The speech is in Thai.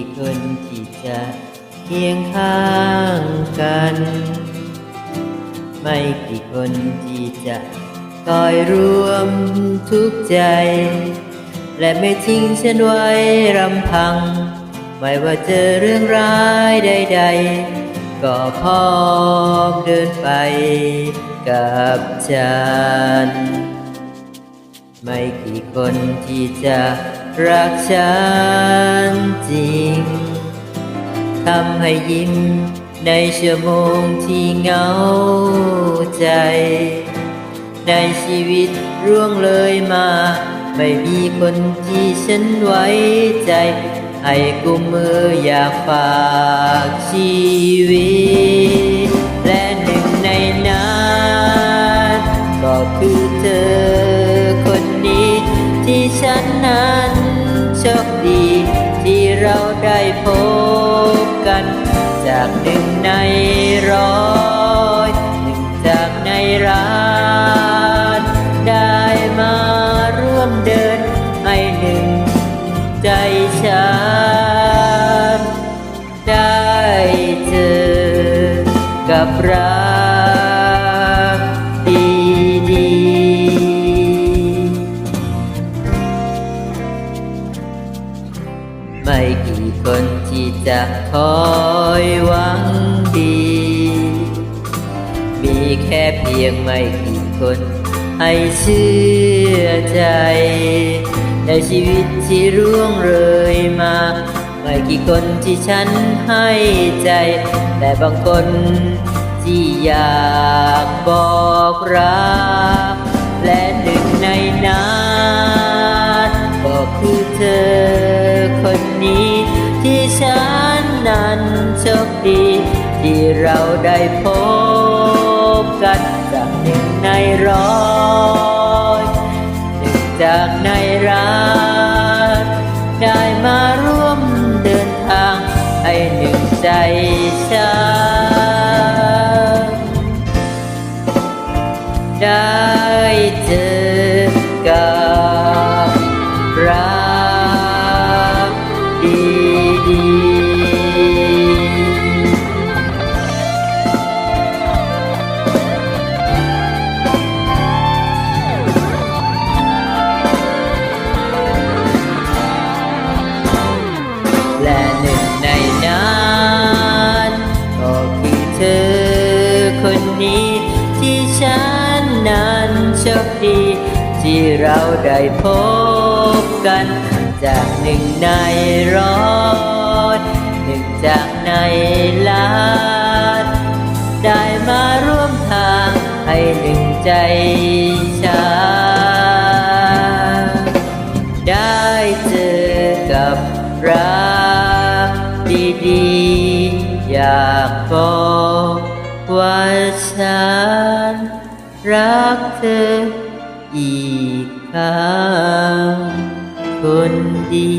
กี่คนที่จะเคียงข้างกัน ไม่กี่คนที่จะคอยรวมทุกใจ และไม่ทิ้งฉันไว้รำพัง ไม่ว่าเจอเรื่องร้ายใด ๆ ก็พร้อมเดินไปกับฉัน ไม่กี่คนที่จะรักฉันจริง ทำให้ยิ้ม ในชั่วโมงที่เหงาใจ ในชีวิตร่วงเลยมา ไม่มีคนที่ฉันไว้ใจ ให้กุมมืออยากฝากชีวิต และหนึ่งในนั้นก็คือเธอคนนี้ ที่ฉันนั้นโชคดีที่เราได้พบ จากหนึ่งในร้อยหนึ่งจากในร้าน ได้มาร่วมเดินให้หนึ่งใจฉันได้เจอกับรา ไม่กี่คนที่จะคอยหวังดี มีแค่เพียงไม่กี่คนให้เชื่อใจ ในชีวิตที่ร่วงเลยมา ไม่กี่คนที่ฉันให้ใจ แต่บางคนที่อยากบอกรัก ที่เราได้พบกันจากหนึ่งในร้อยหนึ่งจากในร้านได้มาร่วมเดินทางให้หนึ่งใจฉันได้เจอกับ ที่ฉันนั้นโชคดี ที่เราได้พบกัน จากหนึ่งในร้อยหนึ่งจากในล้านได้มาร่วมทางให้หนึ่งใจฉันได้เจอกับรัก ฉันรักเธออีกครั้งคนดี